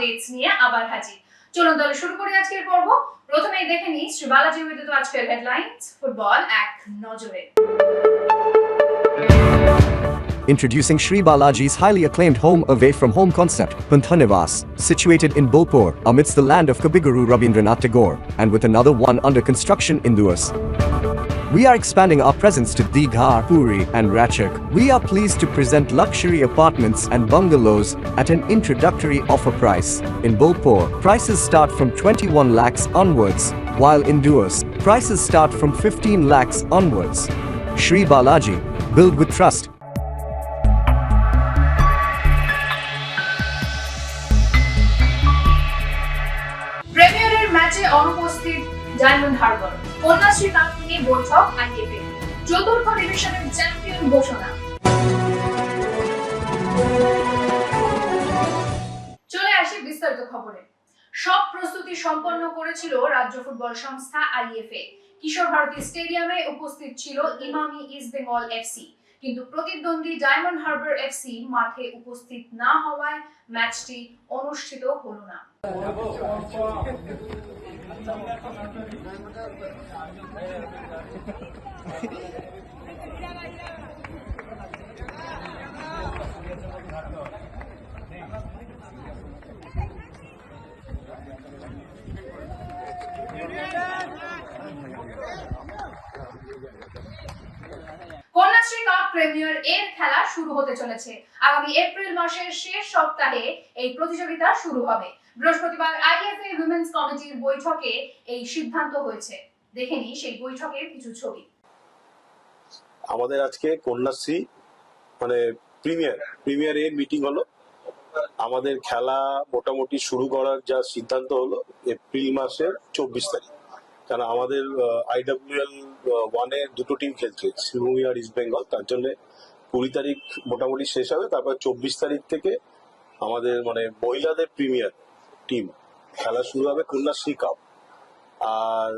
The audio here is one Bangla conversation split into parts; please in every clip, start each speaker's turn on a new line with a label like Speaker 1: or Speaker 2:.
Speaker 1: আপডেটস নিয়ে আবার হাজির চলুন তাহলে শুরু করি আজকের পর্ব প্রথমেই দেখে নিই শ্রী বালাজি বিদ্যুৎ আজকের হেডলাইন্স ফুটবল এক নজরে
Speaker 2: Introducing Sri Balaji's highly acclaimed home away from home concept, Panthanivas, situated in Bolpur, amidst the land of Kabiguru Rabindranath Tagore, and with another one under construction in Duas. We are expanding our presence to Digha, Puri, and Ratchak. We are pleased to present luxury apartments and bungalows at an introductory offer price. In Bolpur, prices start from 21 lakhs onwards, while in Duas, prices start from 15 lakhs onwards. Sri Balaji, build with trust.
Speaker 1: প্রিমিয়ারের ম্যাচে অনুপস্থিত ডায়মন্ড হারবার কন্যাশ্রী কাপ নিয়ে বৈঠক আইএফএ চতুর্থ ডিভিশনের চ্যাম্পিয়ন ঘোষণা। চলে আসি বিস্তারিত খবরে। সব প্রস্তুতি সম্পন্ন করেছিল রাজ্য ফুটবল সংস্থা আইএফএ। কিশোর ভারতী স্টেডিয়ামে উপস্থিত ছিল ইমামি ইস্ট বেঙ্গল এফসি কিন্তু প্রতিদ্বন্দ্বী ডায়মন্ড হারবার এফসি মাঠে উপস্থিত না হওয়ায় ম্যাচটি অনুষ্ঠিত হলো না। কন্যাশ্রী কাপ প্রিমিয়ার এর খেলা শুরু হতে চলেছে। আগামী এপ্রিল মাসের শেষ সপ্তাহে এই প্রতিযোগিতা শুরু হবে। বৃহস্পতিবার আইএফএ উইমেন্স কমিটির বৈঠকে এই সিদ্ধান্ত হয়েছে। দেখে নিই সেই বৈঠকের কিছু ছবি।
Speaker 3: আমাদের আজকে কন্যাশ্রী মানে প্রিমিয়ার প্রিমিয়ার এর মিটিং হলো। আমাদের খেলা মোটামুটি শুরু করার যা সিদ্ধান্ত হলো, এপ্রিল মাসের চব্বিশ তারিখ। কারণ আমাদের আইডব্লিউএল ওয়ানে দুটো টিম খেলছে শিবভূমি আর ইস্ট বেঙ্গল তার জন্য কুড়ি তারিখ মোটামুটি শেষ হবে। তারপর চব্বিশ তারিখ থেকে আমাদের মানে মহিলাদের প্রিমিয়ার। টিম খেলা শুরু হবে খুলনা কন্যাশ্রী কাপ আর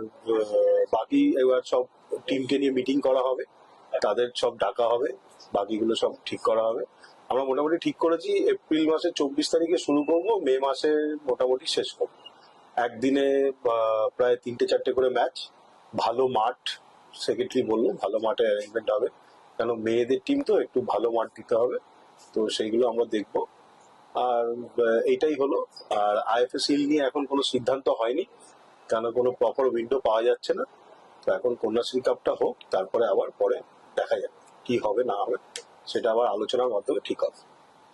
Speaker 3: বাকি এবার সব টিমকে নিয়ে মিটিং করা হবে। তাদের সব ডাকা হবে। বাকিগুলো সব ঠিক করা হবে। আমরা মোটামুটি ঠিক করেছি, এপ্রিল মাসের চব্বিশ তারিখে শুরু করব, মে মাসে মোটামুটি শেষ করব। একদিনে প্রায় তিনটে চারটে করে ম্যাচ ভালো মাঠ সেক্রেটারি বলল ভালো মাঠে অ্যারেঞ্জমেন্ট হবে। কেন, মেয়েদের টিম তো একটু ভালো মাঠ দিতে হবে। তো সেইগুলো আমরা দেখব। আর এটাই হলো। আর আইএফএসিএল নিয়ে এখন কোনো সিদ্ধান্ত হয়নি, কেন কোনো প্রপার উইন্ডো পাওয়া যাচ্ছে না। তো এখন কন্যাশ্রী কাপটা হোক, তারপরে আবার পরে দেখা যাবে কি হবে, না হবে, সেটা আবার আলোচনার মাধ্যমে ঠিক হবে।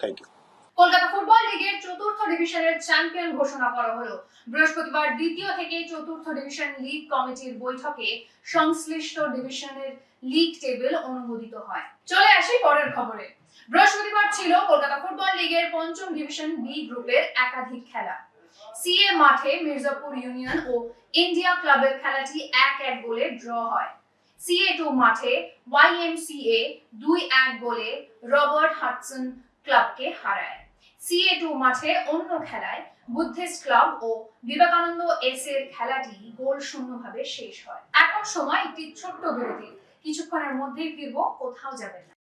Speaker 3: থ্যাংক ইউ
Speaker 1: কলকাতা ফুটবল লিগের চতুর্থ ডিভিশনের চ্যাম্পিয়ন ঘোষণা করা হলো। বৃহস্পতিবার দ্বিতীয় থেকে চতুর্থ ডিভিশন লিগ কমিটির বৈঠকে সংশ্লিষ্ট ডিভিশনের লিগ টেবিল অনুমোদিত হয়। চলে আসি পরের খবরে। বৃহস্পতিবার ছিল কলকাতা ফুটবল লিগের পঞ্চম ডিভিশন বি গ্রুপের একাধিক খেলা। সিএ মাঠে মির্জাপুর ইউনিয়ন ও ইন্ডিয়া ক্লাবের খেলাটি এক এক গোলে ড্র হয়। সিএ টু মাঠে ওয়াইএমসিএ দুই এক গোলে রবার্ট হাডসন ক্লাবকে হারায়। সিএ টু মাঠে অন্য খেলায় বুদ্ধিস্ট ক্লাব ও বিবেকানন্দ এস এর খেলাটি গোল শূন্যভাবে শেষ হয়। এখন সময় একটি ছোট্ট বিরতি। কিছুক্ষণের মধ্যেই ফিরবো, কোথাও যাবেন না।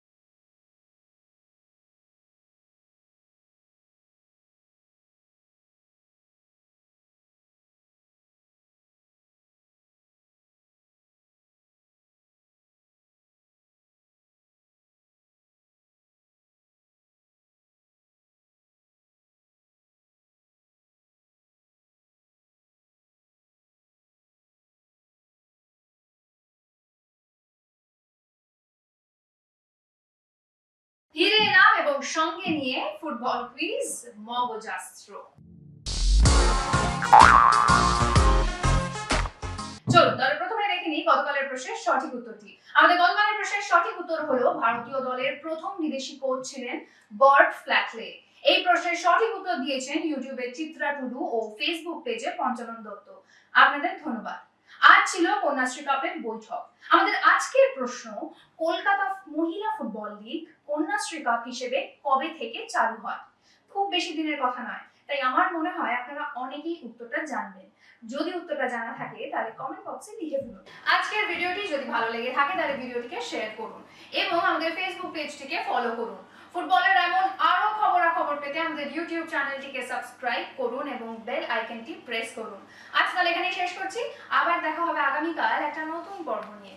Speaker 1: এবং সঙ্গে নিয়ে ফুটবল কুইজ মগজাস্ত্র। চলুন, তাহলে প্রথমে দেখে নিই গতকালের প্রশ্নের সঠিক উত্তরটি। আমাদের গতকালের প্রশ্নের সঠিক উত্তর হলো, ভারতীয় দলের প্রথম বিদেশি কোচ ছিলেন বার্ট ফ্ল্যাটলে এই প্রশ্নের সঠিক উত্তর দিয়েছেন ইউটিউবে চিত্রা টুডু ও ফেসবুক পেজে পঞ্চানন দত্ত। আপনাদের ধন্যবাদ। আজ ছিল কন্যাশ্রী কাপের বৈঠক। আমাদের আজকের প্রশ্ন, কলকাতা মহিলা ফুটবল লিগ কন্যাশ্রী কাপ হিসেবে কবে থেকে চালু হয়? খুব বেশি দিনের কথা নয়। তাই আমার মনে হয় আপনারা অনেকেই উত্তরটা জানবেন। যদি উত্তরটা জানা থাকে, তাহলে কমেন্ট বক্সে লিখে ফেলুন। আজকের ভিডিওটি যদি ভালো লেগে থাকে, তাহলে ভিডিওটিকে শেয়ার করুন এবং আমাদের ফেসবুক পেজটিকে ফলো করুন। ফুটবলের এমন আরও খবরাখবর পেতে আমাদের ইউটিউব চ্যানেলটিকে সাবস্ক্রাইব করুন এবং বেল আইকনটি প্রেস করুন। আজ তাহলে এখানেই শেষ করছি। আবার দেখা হবে আগামীকাল একটা নতুন পর্ব নিয়ে।